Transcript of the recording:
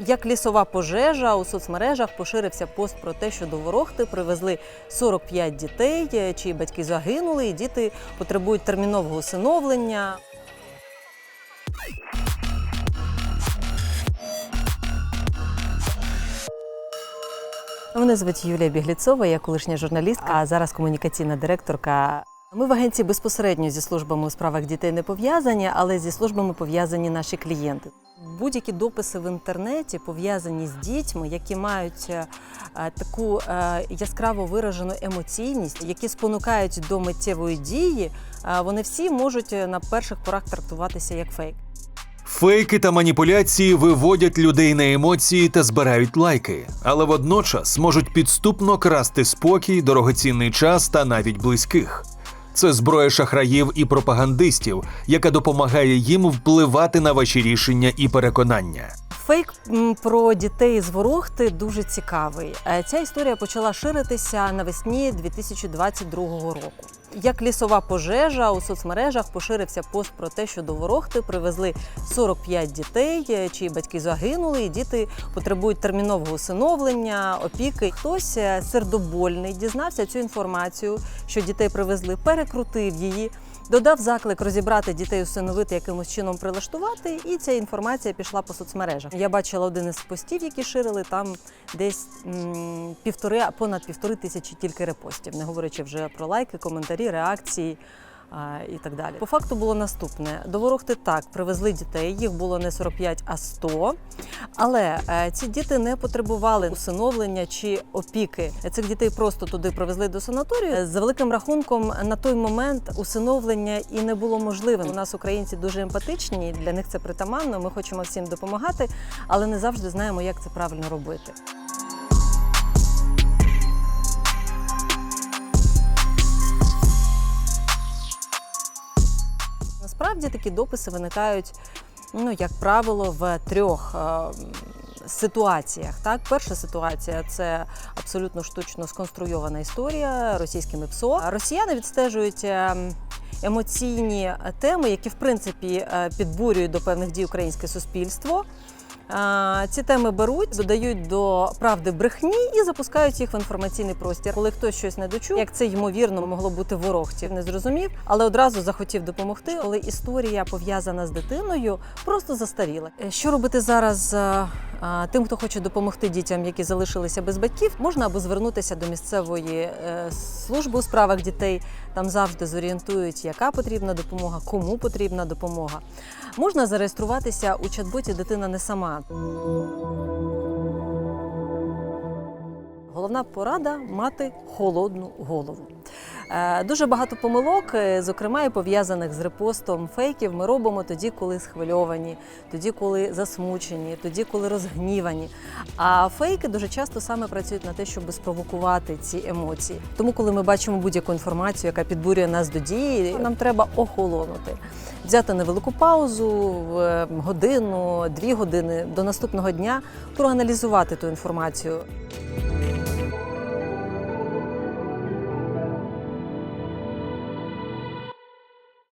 Як лісова пожежа у соцмережах поширився пост про те, що до Ворохти привезли 45 дітей, е, чиї батьки загинули, і діти потребують термінового усиновлення. Мене звуть Юлія Бігліцова, я колишня журналістка, а зараз комунікаційна директорка. Ми в агенції безпосередньо зі службами у справах дітей не пов'язані, але зі службами пов'язані наші клієнти. Будь-які дописи в інтернеті пов'язані з дітьми, які мають е, е, таку е, яскраво виражену емоційність, які спонукають до миттєвої дії, вони всі можуть на перших порах трактуватися як фейк. Фейки та маніпуляції виводять людей на емоції та збирають лайки, але водночас можуть підступно красти спокій, дорогоцінний час та навіть близьких. Це зброя шахраїв і пропагандистів, яка допомагає їм впливати на ваші рішення і переконання. Фейк про дітей з ворогти дуже цікавий. Е, Ця історія почала ширитися навесні 2022 року. Як лісова пожежа у соцмережах поширився пост про те, що до Ворохти привезли 45 дітей, е, чиї батьки загинули, і діти потребують термінового усиновлення, опіки. Хтось е, сердобольний дізнався цю інформацію, що дітей привезли, перекрутив її. Додав заклик розібрати дітей, усиновити якимось чином прилаштувати, і ця інформація пішла по соцмережах. Я бачила один із постів, які ширили там десь м, півтори, понад півтори тисячі тільки репостів, не говорячи вже про лайки, коментарі, реакції. І так далі. По факту було наступне: до Ворохти так привезли дітей. Їх було не 45, а 100. Але е, ці діти не потребували усиновлення чи опіки. Цих дітей просто туди привезли до санаторію. За великим рахунком, на той момент усиновлення і не було можливим. У нас українці дуже емпатичні, для них це притаманно. Ми хочемо всім допомагати, але не завжди знаємо, як це правильно робити. Насправді такі дописи виникають, ну як правило, в трьох. е, Ситуаціях так, перша ситуація це абсолютно штучно сконструйована історія російськими ПСО. Росіяни відстежують е, емоційні теми, які в принципі е, підбурюють до певних дій українське суспільство. Ці теми беруть, додають до правди брехні і запускають їх в інформаційний простір. Коли хтось щось не дочув, як це ймовірно могло бути в ворогті, не зрозумів, але одразу захотів допомогти. Коли історія пов'язана з дитиною, просто застаріла. Е, Що робити зараз? е, Тим, хто хоче допомогти дітям, які залишилися без батьків, можна або звернутися до місцевої е, служби у справах дітей. Там завжди зорієнтують, яка потрібна допомога, кому потрібна допомога. Можна зареєструватися у чат-боті Дитина не сама. Головна порада мати холодну голову. Е, Дуже багато помилок, е, зокрема і пов'язаних з репостом фейків, ми робимо тоді, коли схвильовані, тоді, коли засмучені, тоді, коли розгнівані. А фейки дуже часто саме працюють на те, щоб спровокувати ці емоції. Тому, коли ми бачимо будь-яку інформацію, яка підбурює нас до дії, нам треба охолонути, взяти невелику паузу, е, годину, дві години до наступного дня, проаналізувати ту інформацію.